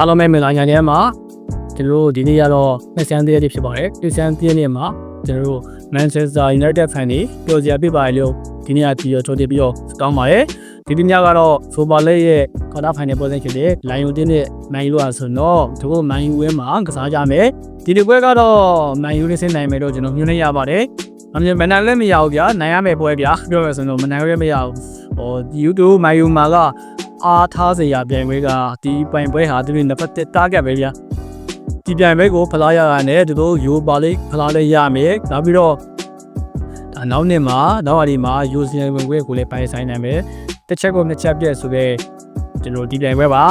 အားလုံးပဲမင်္ဂလာညချမ်းပါကျွန်တော်တို့ဒီနေ့ကတော့နှစ်ဆန်းသေးလေးဖြစ်ပါတယ်နှစ်ဆန်းသေးလေးမှာကျွန်တော်တို့ Manchester United fan တွေပြောစရာပြပါတယ်လို့ဒီနေ့ကပြီးတော့ထုတ်ပြပြီးတော့တောင်းပါတယ်ဒီဒီညကတော့ Super League ရဲ့ quarter final ပွဲစဉ်ဖြစ်တဲ့ Lion တင်းနဲ့ Man U อ่ะဆိုတော့သူတို့ Man U ဝင်းမှာကစားကြမယ်ဒီဒီပွဲကတော့ Man U နဲ့ဆင်းနိုင်မယ်လို့ကျွန်တော်ညွှန်နေရပါတယ်အမြင်မနိုင်လည်းမရဘူးဗျာနိုင်ရမယ်ပွဲဗျာပြောမယ်ဆိုတော့မနိုင်လည်းမရဘူးဟို YouTube မာယူမာက အားထားစရာပြိုင်ပွဲကဒီပိုင်ပွဲဟာသူတို့နှစ်ဖက်တားကတ်ပဲဗျာဒီပြိုင်ပွဲကိုဖလားရရနဲ့သူတို့ယူပါလိဖလားလေးရမယ်နောက်ပြီးတော့ဒါနောက်နေ့မှာနောက်အဒီမှာယူစီဝင်ပွဲကိုလည်းပိုင်ဆိုင်နိုင်မယ်တစ်ချက်ကိုနှစ်ချက်ပြည့်ဆိုပဲကျွန်တော်ဒီပြိုင်ပွဲပါ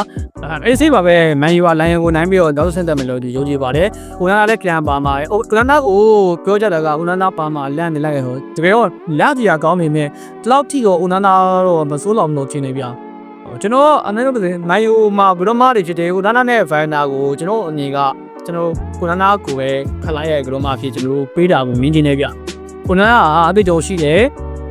အဲအေးစိပါပဲမန်ယူကလိုင်ယန်ကိုနိုင်ပြီးတော့နောက်ဆင့်တက်မယ်လို့ဒီယုံကြည်ပါတယ်ကိုနာလည်းပြန်ပါမှာဟိုကိုနာကိုပြောကြတာကကိုနာပါမှာလန့်နေလိုက်ဟိုတကယ်တော့လက်ကြီးကောင်းနေမြဲဒီလောက်ထိကိုကိုနာတော့မစိုးလောက်မလို့ချင်းနေဗျာ ကျွန်တော်အနေနဲ့ဆိုမန်ယူမှာဘရမားတွေဖြစ်တယ်ကိုနာနဲ့ဗန်နာကိုကျွန်တော်အမြင်ကကျွန်တော်ကိုနာကိုပဲခလိုက်ရဲ့ကလောမှာဖြစ်ကျွန်တော်ပေးတာကိုမြင်ချင်နေဗျကိုနာကအသိတော်ရှိတယ်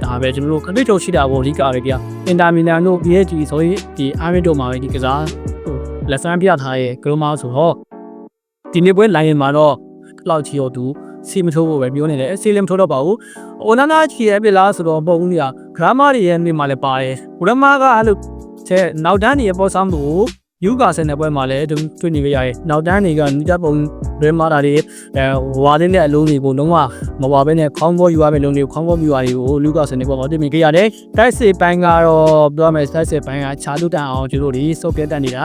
ဒါပဲကျွန်တော်တို့ခရစ်တော်ရှိတာပေါ့ဒီကားပဲဗျအင်တာမီလန်တို့ PSG ဆိုရင်ဒီအာမစ်တို့မှာပဲဒီကစားဟိုလက်ဆန်းပြထားရဲ့ကလိုမာဆိုတော့ဒီနေ့ပွဲလိုင်းရင်မှာတော့လောက်ချီရောသူစီမထိုးဖို့ပဲပြောနေတယ်အစီလည်းမထိုးတော့ပါဘူး။အိုနာနာချီရဲ့ပြလားဆိုတော့မဟုတ်ဘူးညာဂရမာတွေရဲ့နေမှာလည်းပါတယ်။ဂရမာကအဲ့လို တဲ့နောက်တန်းတွေရဲ့ပေါ်ဆောင်မှုယူကာဆန်တဲ့ပွဲမှာလည်းတွေ့နေကြရရဲ့နောက်တန်းတွေကနီးတပ်ပုံရဲမာတာတွေအဲဝါတင်းတဲ့အလုံးတွေကိုလုံးဝမဝါဘဲနဲ့ခေါင်းပေါ်ယူရမယ့်လုံးတွေကိုခေါင်းပေါ်ယူရတွေကိုလူကာဆန်တဲ့ပွဲမှာတွေ့မြင်ကြရတယ်။တိုက်စစ်ပိုင်းကတော့ပြောမယ်တိုက်စစ်ပိုင်းကခြားလူတန်အောင်ကျတို့တွေစုပ်ပြတ်တက်နေတာ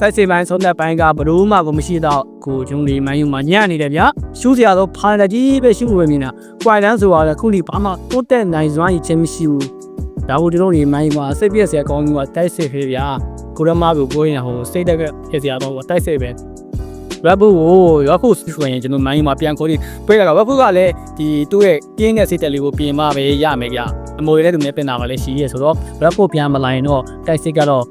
တိုက်စစ်ပိုင်းဆုံးတဲ့ပိုင်းကဘလို့မှကိုမရှိတော့ကိုဂျုံလီမန်ယူမှာညံ့နေတယ်ဗျာရှူးစရာတော့ဖားတကြီးပဲရှူးဝယ်မြင်တာကွိုင်တန်းဆိုတာလည်းခုလိဘာမှတိုးတက်နိုင်စွမ်းရခြင်းမရှိဘူး ဒါဘူးတို့တွေမန်ယူမှာစိတ်ပြည့်စရာကောင်းကြီးကတိုက်စစ်ဖေးဗျာကိုရမကိုကိုရင်ဟိုစိတ်တက်ကဖြစ်စရာတော့တိုက်စစ်ပဲရဘကိုရခုဆိုရင်ကျွန်တော်မန်ယူမှာပြန်ခေါ်ပြီးပြေးကြတော့ရခုကလည်းဒီသူ့ရဲ့ပြင်းတဲ့စိတ်တက်လေးကိုပြင်မပဲရမယ်ဗျာအမိုးလေးတူနဲ့ပြင်တာပါလေရှိရဲဆိုတော့ရခုပြန်မလာရင်တော့တိုက်စစ်ကတော့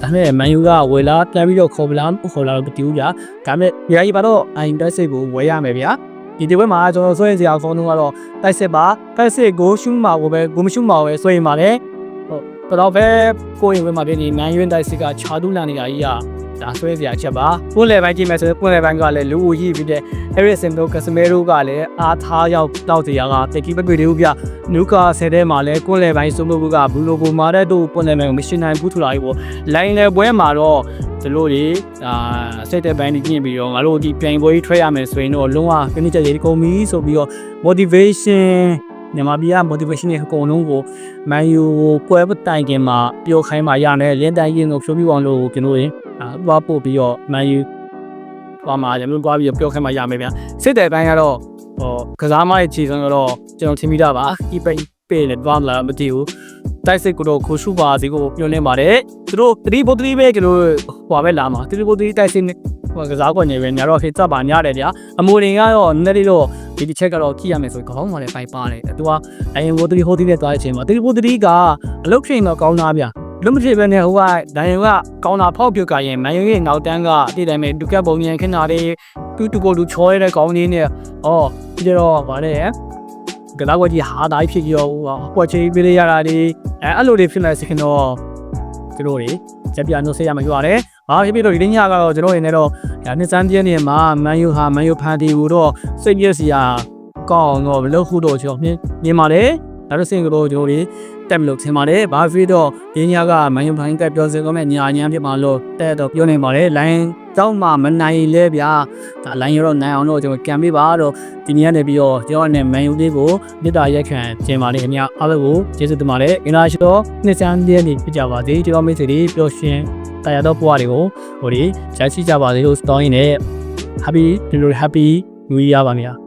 ဒါမဲ့မန်ယူကဝယ်လာပြန်ပြီးတော့ခေါ်ပလာခေါ်လာတော့မတူဘူးဗျာဒါမဲ့ဒီအကြီးပါတော့အိုင်တိုက်စစ်ကိုဝယ်ရမယ်ဗျာ ဒီဒီဘက်မှာကျွန်တော်ဆွဲရင်စရာကောင်းတော့ကတော့တိုက်စစ်ပါတိုက်စစ်ကိုရှုမှာကိုပဲကိုမရှုမှာပဲဆွဲရင်ပါလေ ဟုတ်တော့ပဲကိုရင်ဝယ်မှာပြင်ဒီမန်ယူတိုက်စစ်ကခြားတူးလာနေတာကြီးကဒါဆွဲစရာချက်ပါပွင့်လေပိုင်းကြည့်မယ်ဆိုရင်ပွင့်လေပိုင်းကလည်းလူဦးကြီးပြီးတဲ့ Harrison တို့ Casemiro ကလည်းအားထားရောက်တောက်စရာကတက်ကီပကွေတွေဦးပြနူကာဆယ်ထဲမှာလည်းကွန်းလေပိုင်းစုံလို့ကဘူးလိုကိုမာတဲ့တို့ပွင့်လေပိုင်းကိုမရှင်းနိုင်ဘူးထူလာပြီပေါ့လိုင်းလေပွဲမှာတော့ဒီလိုတွေအာစိတ်တဲ့ပိုင်းကြီးပြင်ပြီးတော့ငါတို့ဒီပြိုင်ပွဲကြီးထွက်ရမယ်ဆိုရင်တော့လုံးဝခဏချက်ရေးကုန်ပြီဆိုပြီးတော့ motivation မြန်မာပြည်က motivation တွေအကုန်လုံးကို Man U ကိုပွဲပတိုင်ခင်မှာပျော်ခိုင်းမှရတဲ့လင်းတိုင်းရင်ကိုဖြိုးပြအောင်လို့ကျွန်တော်ရင်အာသွားပို့ပြီးတော့ Man U သွားမှာကျွန်တော်သွားပြီးတော့ပျော်ခိုင်းမှရမယ်ဗျစစ်တဲ့ပိုင်းကတော့ဟောကစားမရဲ့ခြေစွမ်းကတော့ကျွန်တော်ထင်မိတာပါဒီပိန်ပေးနဲ့သွားလာမသိဘူးတိုက်စစ်ကတော့ခိုရှုပါစီကိုညွှန်နေပါတယ်သူတို့3ပို3ပဲကျွန်တော်ဟွာပဲလာမှာ3ပို3တိုက်စစ်နဲ့ဟိုကစားကွက်နေပဲညာတော့ခေသက်ပါညာတယ်ဗျာအမိုရင်ကတော့နည်းနည်းတော့ ဒီတစ်ချက်ကတော့ကြည့်ရမယ်ဆိုခေါင်းမှလည်းပိုက်ပါတယ်သူကအရင်ကို3ဟို3နဲ့သွားတဲ့အချိန်မှာ3ပို3ကအလုတ်ချိန်တော့ကောင်းသားဗျာလုံးမဖြစ်ပဲနဲ့ဟိုကဒိုင်ယန်ကကောင်းတာဖောက်ပြုတ်ကရင်မန်ယူရဲ့နောက်တန်းကတည်တယ်မဲ့ဒုကက်ပုံမြန်ခဏလေးတူတူကိုလူချောရတဲ့ကောင်းလေးနဲ့အော်ပြီးတော့ဗါလဲကလာကွက်ကြီးဟာတိုင်းဖြစ်ကြောဟိုကွက်ချင်းပေးရရတာဒီအဲအဲ့လိုတွေဖြစ်နေစခင်တော့သူတို့တွေချက်ပြနှုတ်ဆက်ရမှာပြောရတယ်။ဟာဖြစ်ပြီးတော့ဒီညကတော့ကျွန်တော်ရင်းနေတော့ ဒါနှစ်စမ်းပြည့်နေမှာမန်ယူဟာမန်ယူဖန်တီဘူးတော့စိတ်ပြည့်စရာကောင်းတော့မလို့ခုတော့ကျွန်တော်မြင်မြင်ပါလေ။ ဒါတော့စင်ကတော့ကျွန်တော်တွေတက်မလို့ထင်ပါတယ်။ဘာဖြစ်တော့ဒီညကမန်ယူဖန်ကပြောစင်ကောမဲ့ညာညမ်းဖြစ်မှာလို့တဲ့တော့ပြောနေပါတယ်။လိုင်းတောင်းမှမနိုင်လဲဗျာဒါလိုင်းရတော့နိုင်အောင်တော့ကျွန်တော်ကံပေးပါတော့ဒီနေ့ကနေပြီးတော့ကျွန်တော်နဲ့မန်ယူလေးကိုမြစ်တာရက်ခံခြင်းပါလေခင်ဗျအားလုံးကိုကျေးဇူးတင်ပါတယ်အင်တာရှိတော့နှစ်စမ်းတဲ့နေ့ဖြစ်ကြပါစေကျွန်တော်မိတ်ဆွေတွေပျော်ရွှင်တရားတော်ဘဝတွေကိုဟိုဒီရရှိကြပါစေလို့စတောင်းရင်းနဲ့ happy ဒီလို happy new year ပါဗျာ